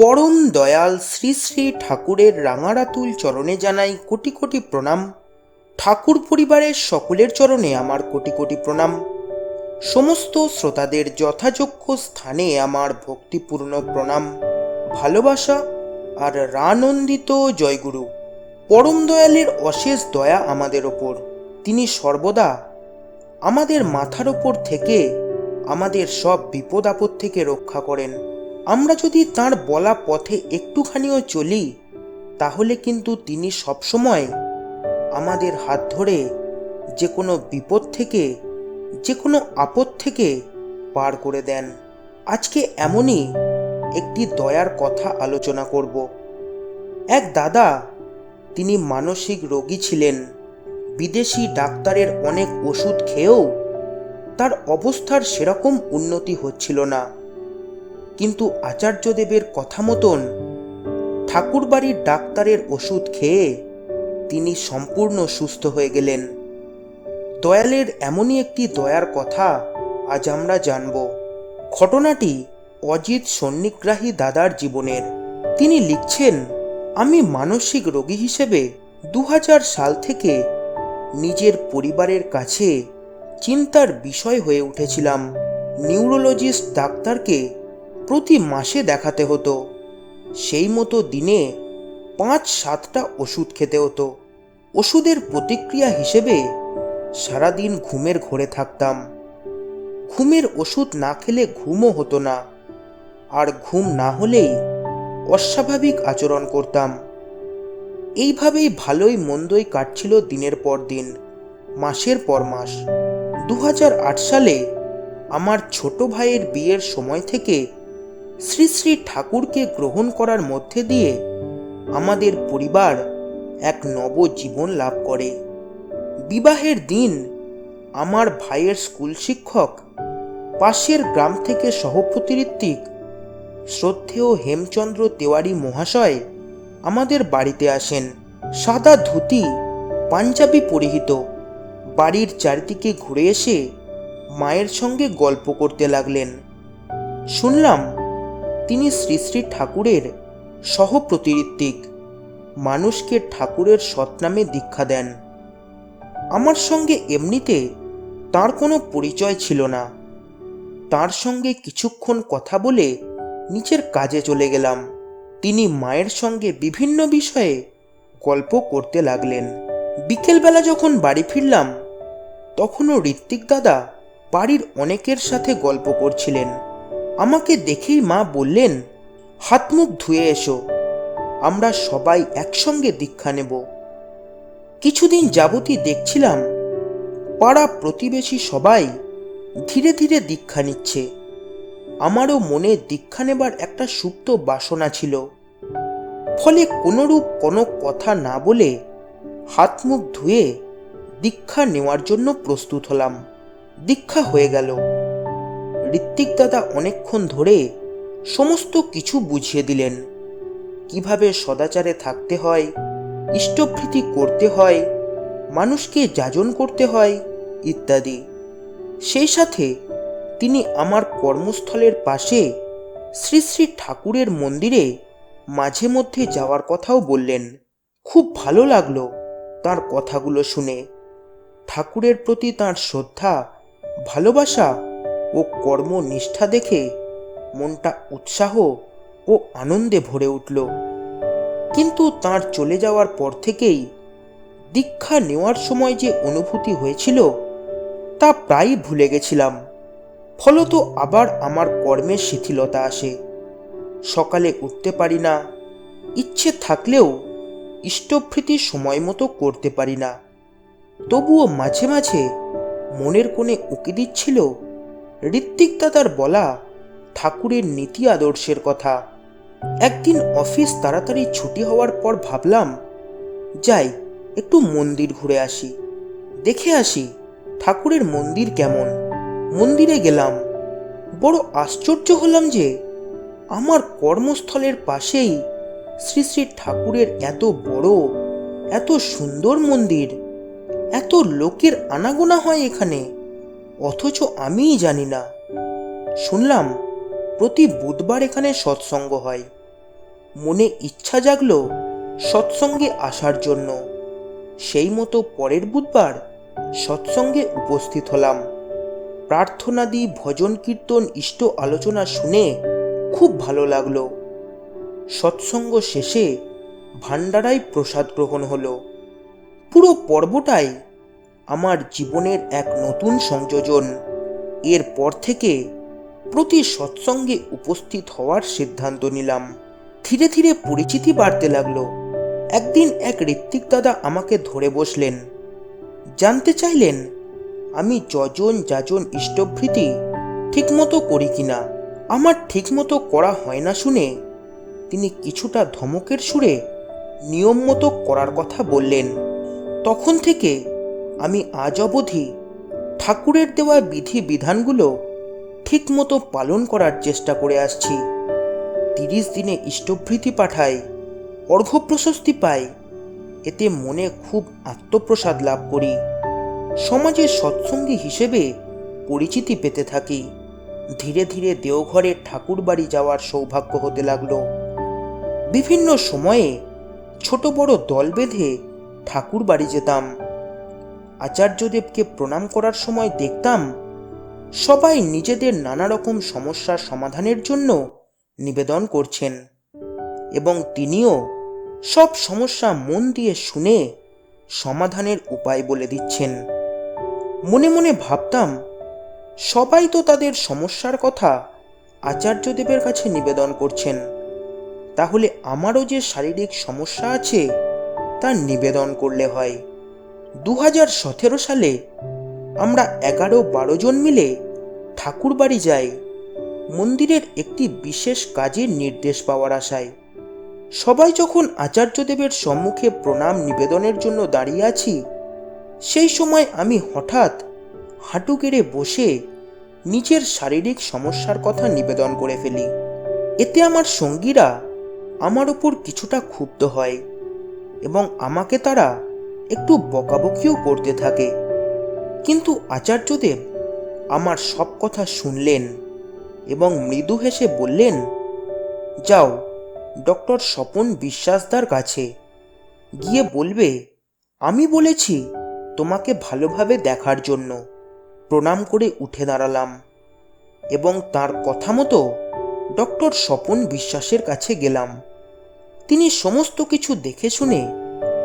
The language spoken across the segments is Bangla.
পরম দয়াল শ্রী শ্রী ঠাকুরের রাঙারাতুল চরণে জানাই কোটি কোটি প্রণাম। ঠাকুর পরিবারের সকলের চরণে আমার কোটি কোটি প্রণাম। সমস্ত শ্রোতাদের যথাযোগ্য স্থানে আমার ভক্তিপূর্ণ প্রণাম। ভালোবাসা আর রানন্দিত জয়গুরু, পরম দয়ালের অশেষ দয়া আমাদের ওপর। তিনি সর্বদা আমাদের মাথার ওপর থেকে আমাদের সব বিপদ আপদ থেকে রক্ষা করেন। আমরা যদি তার বলা পথে একটুখানিও চলি, তাহলে কিন্তু তিনি সবসময় আমাদের হাত ধরে যে কোনো বিপদ থেকে, যে কোনো আপদ থেকে পার করে দেন। আজকে এমনই একটি দয়ার কথা আলোচনা করব। এক দাদা, তিনি মানসিক রোগী ছিলেন। বিদেশি ডাক্তারের অনেক ওষুধ খেয়েও তার অবস্থার সেরকম উন্নতি হচ্ছিল না। কিন্তু আচার্যদেবের কথা মতন ঠাকুরবাড়ির ডাক্তারের ওষুধ খেয়ে তিনি সম্পূর্ণ সুস্থ হয়ে গেলেন। দয়ালের এমনই একটি দয়ার কথা আজ আমরা জানব। ঘটনাটি অজিত সন্নিগ্রাহী দাদার জীবনের। তিনি লিখছেন, আমি মানসিক রোগী হিসেবে দু হাজার সাল থেকে নিজের পরিবারের কাছে চিন্তার বিষয় হয়ে উঠেছিলাম। নিউরোলজিস্ট ডাক্তারকে প্রতি মাসে দেখাতে হতো। সেই মতো দিনে পাঁচ সাতটা ওষুধ খেতে হতো। ওষুধের প্রতিক্রিয়া হিসেবে সারাদিন ঘুমের ঘরে থাকতাম। ঘুমের ওষুধ না খেলে ঘুমও হতো না। আর ঘুম না হলেই অস্বাভাবিক আচরণ করতাম। এইভাবেই ভালোই মন্দই কাটছিল দিনের পর দিন, মাসের পর মাস। দু হাজার আট সালে আমার ছোট ভাইয়ের বিয়ের সময় থেকে শ্রী শ্রী ঠাকুরকে গ্রহণ করার মধ্যে দিয়ে আমাদের পরিবার এক নবজীবন লাভ করে। বিবাহের দিন আমার ভাইয়ের স্কুল শিক্ষক, পাশের গ্রাম থেকে সহপ্রতিরিত্বিক শ্রদ্ধেয় হেমচন্দ্র তেওয়ারি মহাশয় আমাদের বাড়িতে আসেন। সাদা ধুতি, পাঞ্জাবি পরিহিত, বাড়ির চারিদিকে ঘুরে এসে মায়ের সঙ্গে গল্প করতে লাগলেন। শুনলাম তিনি শ্রী শ্রী ঠাকুরের সহপ্রতিরিত্বিক মানুষকে ঠাকুরের সৎনামে দীক্ষা দেন। আমার সঙ্গে এমনিতে তার কোনো পরিচয় ছিল না। তার সঙ্গে কিছুক্ষণ কথা বলে নিচের কাজে চলে গেলাম। তিনি মায়ের সঙ্গে বিভিন্ন বিষয়ে গল্প করতে লাগলেন। বিকেলবেলা যখন বাড়ি ফিরলাম, তখনও ঋত্বিক দাদা বাড়ির অনেকের সাথে গল্প করছিলেন। আমাকে দেখেই মা বললেন, হাত মুখ ধুয়ে এসো, আমরা সবাই একসঙ্গে দীক্ষা নেব। কিছুদিন যাবতই দেখছিলাম, পাড়া প্রতিবেশী সবাই ধীরে ধীরে দীক্ষা নিচ্ছে। আমারও মনে দীক্ষা নেবার একটা সুপ্ত বাসনা ছিল। ফলে কোনোরূপ কোনো কথা না বলে হাত মুখ ধুয়ে দীক্ষা নেওয়ার জন্য প্রস্তুত হলাম। দীক্ষা হয়ে গেল। ঋত্বিক দাদা অনেকক্ষণ ধরে সমস্ত কিছু বুঝিয়ে দিলেন। কীভাবে সদাচারে থাকতে হয় ইষ্টভৃতি করতে হয়, মানুষকে যাজন করতে হয়, ইত্যাদি। সেই সাথে তিনি আমার কর্মস্থলের পাশে শ্রী শ্রী ঠাকুরের মন্দিরে মাঝে মধ্যে যাওয়ার কথাও বললেন। খুব ভালো লাগল তার কথাগুলো শুনে। ঠাকুরের প্রতি তার শ্রদ্ধা, ভালোবাসা ও কর্মনিষ্ঠা দেখে মনটা উৎসাহ ও আনন্দে ভরে উঠল। কিন্তু তার চলে যাওয়ার পর থেকেই দীক্ষা নেওয়ার সময় যে অনুভূতি হয়েছিল, তা প্রায়ই ভুলে গেছিলাম। ফলত আবার আমার কর্মের শিথিলতা আসে। সকালে উঠতে পারি না, ইচ্ছে থাকলেও ইষ্টভৃতি সময় মতো করতে পারি না। তবুও মাঝে মাঝে মনের কোণে উকি দিচ্ছিল ঋত্বিক দাদার বলা ঠাকুরের নীতি আদর্শের কথা। একদিন অফিস তাড়াতাড়ি ছুটি হওয়ার পর ভাবলাম, যাই, একটু মন্দির ঘুরে আসি। দেখে আসি ঠাকুরের মন্দির কেমন। মন্দিরে গেলাম। বড় আশ্চর্য হলাম যে, আমার কর্মস্থলের পাশেই শ্রী শ্রী ঠাকুরের এত বড়, এত সুন্দর মন্দির, এত লোকের আনাগোনা হয় এখানে। অথচ আমিই জানি না। শুনলাম, প্রতি বুধবার এখানে সৎসঙ্গ হয়। মনে ইচ্ছা জাগলো সৎসঙ্গে আসার জন্য। সেই মতো পরের বুধবার সৎসঙ্গে উপস্থিত হলাম। প্রার্থনাদি, ভজন, কীর্তন, ইষ্ট আলোচনা শুনে খুব ভালো লাগল। সৎসঙ্গ শেষে ভান্ডারায় প্রসাদ গ্রহণ হলো। পুরো পর্বটাই আমার জীবনের এক নতুন সংযোজন। এরপর থেকে প্রতি সৎসঙ্গে উপস্থিত হওয়ার সিদ্ধান্ত নিলাম। ধীরে ধীরে পরিচিতি বাড়তে লাগল। একদিন এক ঋত্বিক দাদা আমাকে ধরে বসলেন। জানতে চাইলেন, আমি যজন যাজন ইষ্টভৃতি ঠিকমতো করি কিনা? আমার ঠিকমতো করা হয় না শুনে তিনি কিছুটা ধমকের সুরে নিয়ম মতো করার কথা বললেন। তখন থেকে আমি আজ অবধি ঠাকুরের দেওয়া বিধি বিধানগুলো ঠিকমতো পালন করার চেষ্টা করে আসছি। তিরিশ দিনে ইষ্টভৃতি পাঠাই অর্ঘ্য প্রশস্তি পাই এতে মনে খুব আত্মপ্রসাদ লাভ করি। সমাজের সৎসঙ্গী হিসেবে পরিচিতি পেতে থাকি। ধীরে ধীরে দেওঘরের ঠাকুর বাড়ি যাওয়ার সৌভাগ্য হতে লাগল। বিভিন্ন সময়ে ছোট বড় দল বেঁধে ঠাকুর বাড়ি যেতাম। আচার্যদেবকে প্রণাম করার সময় দেখতাম, সবাই নিজেদের নানা রকম সমস্যার সমাধানের জন্য নিবেদন করছেন এবং তিনিও সব সমস্যা মন দিয়ে শুনে সমাধানের উপায় বলে দিচ্ছেন। মনে মনে ভাবতাম, সবাই তো তাদের সমস্যার কথা আচার্যদেবের কাছে নিবেদন করছেন, তাহলে আমারও যে শারীরিক সমস্যা আছে তা নিবেদন করলে হয়। দু সালে আমরা এগারো বারো জন মিলে ঠাকুর বাড়ি যাই। মন্দিরের একটি বিশেষ কাজের নির্দেশ পাওয়ার আশায়। সবাই যখন আচার্যদেবের সম্মুখে প্রণাম নিবেদনের জন্য দাঁড়িয়ে আছি, সেই সময় আমি হঠাৎ হাঁটু গেড়ে বসে নিজের শারীরিক সমস্যার কথা নিবেদন করে ফেলি। এতে আমার সঙ্গীরা আমার ওপর কিছুটা ক্ষুব্ধ হয় এবং আমাকে তারা একটু বকাবকিও করতে থাকে। কিন্তু আচার্যদেব আমার সব কথা শুনলেন এবং মৃদু হেসে বললেন, যাও, ডক্টর স্বপন বিশ্বাসদার কাছে। গিয়ে বলবে, আমি বলেছি তোমাকে ভালোভাবে দেখার জন্য। প্রণাম করে উঠে দাঁড়ালাম এবং তার কথা মতো ডক্টর স্বপন বিশ্বাসের কাছে গেলাম। তিনি সমস্ত কিছু দেখে শুনে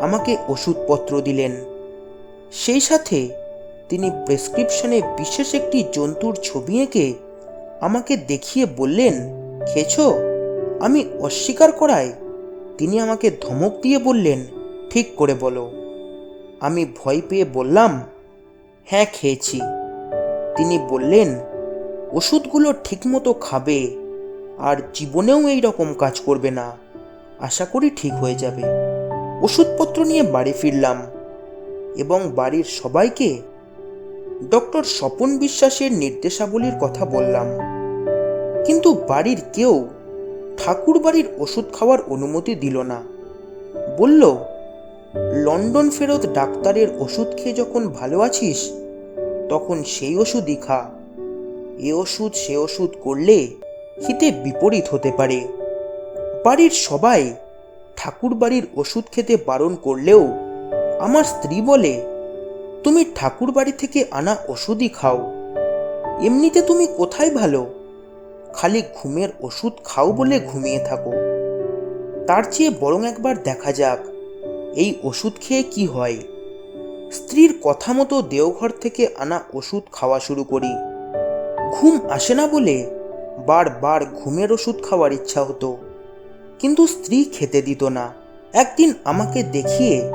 আমাকে ওষুধপত্র দিলেন। সেই সাথে তিনি প্রেসক্রিপশনে বিশেষ একটি জন্তুর ছবি এঁকে আমাকে দেখিয়ে বললেন, খেয়েছো? আমি অস্বীকার করায় তিনি আমাকে ধমক দিয়ে বললেন, ঠিক করে বলো। আমি ভয় পেয়ে বললাম হ্যাঁ খেয়েছি। তিনি বললেন, ওষুধগুলো ঠিকমতো খাবে আর জীবনেও এই রকম কাজ করবে না। আশা করি ঠিক হয়ে যাবে। ওষুধপত্র নিয়ে বাড়ি ফিরলাম এবং বাড়ির সবাইকে ডক্টর স্বপন বিশ্বাসের নির্দেশাবলীর কথা বললাম। কিন্তু বাড়ির কেউ ঠাকুর বাড়ির ওষুধ খাওয়ার অনুমতি দিল না। বলল, লন্ডন ফেরত ডাক্তারের ওষুধ খেয়ে যখন ভালো আছিস, তখন সেই ওষুধই খা। এ ওষুধ সে ওষুধ করলে হিতে বিপরীত হতে পারে। বাড়ির সবাই ঠাকুর বাড়ির ওষুধ খেতে বারণ করলেও আমার স্ত্রী বলে, তুমি ঠাকুর বাড়ি থেকে আনা ওষুধই খাও। এমনিতে তুমি কোথায় ভালো? খালি ঘুমের ওষুধ খাও বলে ঘুমিয়ে থাকো। তার চেয়ে বরং একবার দেখা যাক, এই ওষুধ খেয়ে কি হয়। স্ত্রীর কথা মতো দেওঘর থেকে আনা ওষুধ খাওয়া শুরু করি। ঘুম আসে না বলে বারবার ঘুমের ওষুধ খাওয়ার ইচ্ছা হতো। কিন্তু স্ত্রী খেতে দিত না। একদিন আমাকে দেখিয়ে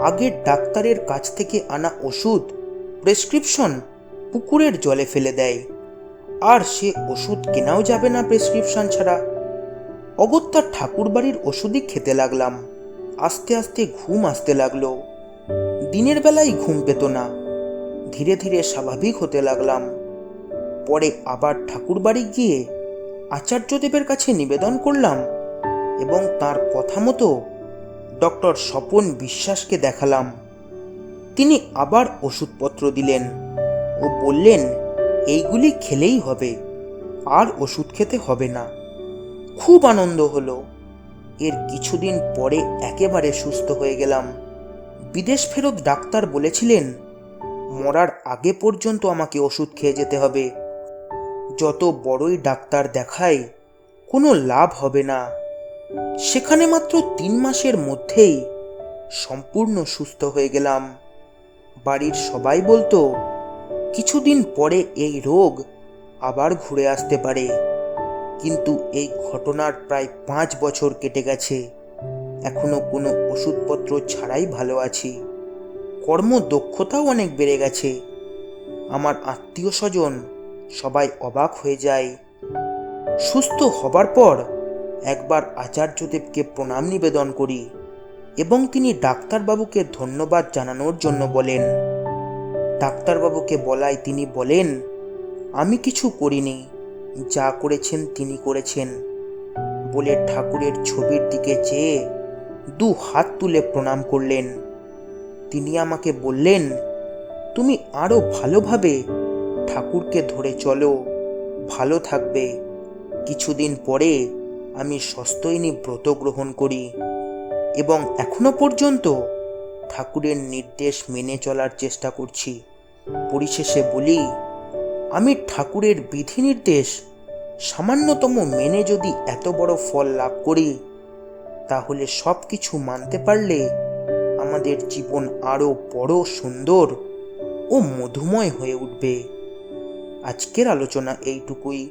আগের ডাক্তারের কাছ থেকে আনা ওষুধ, প্রেসক্রিপশন পুকুরের জলে ফেলে দেয়। আর সে ওষুধ কেনাও যাবে না প্রেসক্রিপশন ছাড়া। অগত্যা ঠাকুর বাড়ির ওষুধই খেতে লাগলাম। আস্তে আস্তে ঘুম আসতে লাগল। দিনের বেলায় ঘুম পেত না। ধীরে ধীরে স্বাভাবিক হতে লাগলাম। পরে আবার ঠাকুর বাড়ি গিয়ে আচার্যদেবের কাছে নিবেদন করলাম এবং তার কথা মতো ডক্টর স্বপন বিশ্বাসকে দেখালাম। তিনি আবার ওষুধপত্র দিলেন ও বললেন, এইগুলি খেলেই হবে, আর ওষুধ খেতে হবে না। খুব আনন্দ হলো। এর কিছুদিন পরে একেবারে সুস্থ হয়ে গেলাম। বিদেশ ফেরত ডাক্তার বলেছিলেন, মরার আগে পর্যন্ত আমাকে ওষুধ খেয়ে যেতে হবে। যত বড়ই ডাক্তার দেখায়, কোনো লাভ হবে না। সেখানে মাত্র তিন মাসের মধ্যেই সম্পূর্ণ সুস্থ হয়ে গেলাম। বাড়ির সবাই বলতো, কিছুদিন পরে এই রোগ আবার ঘুরে আসতে পারে। কিন্তু এই ঘটনার প্রায় পাঁচ বছর কেটে গেছে। এখনও কোনো ওষুধপত্র ছাড়াই ভালো আছি। কর্মদক্ষতাও অনেক বেড়ে গেছে। আমার আত্মীয় স্বজন সবাই অবাক হয়ে যায়। সুস্থ হবার পর একবার আচার্যদেবকে প্রণাম নিবেদন করি এবং তিনি ডাক্তারবাবুকে ধন্যবাদ জানানোর জন্য বলেন। ডাক্তারবাবুকে বলায় তিনি বলেন, আমি কিছু করিনি, যা করেছেন তিনি করেছেন। বলে ঠাকুরের ছবির দিকে চেয়ে দু হাত তুলে প্রণাম করলেন। তিনি আমাকে বললেন, তুমি আরও ভালোভাবে ঠাকুরকে ধরে চলো, ভালো থাকবে। কিছুদিন পরে আমি সস্তৈনী ব্রত গ্রহণ করি এবং এখনও পর্যন্ত ঠাকুরের নির্দেশ মেনে চলার চেষ্টা করছি। পরিশেষে বলি, আমি ঠাকুরের বিধি নির্দেশ সামান্যতম মেনে যদি এত বড় ফল লাভ করি, তাহলে সব কিছু মানতে পারলে আমাদের জীবন আরও বড়, সুন্দর ও মধুময় হয়ে উঠবে। আজকের আলোচনা এইটুকুই।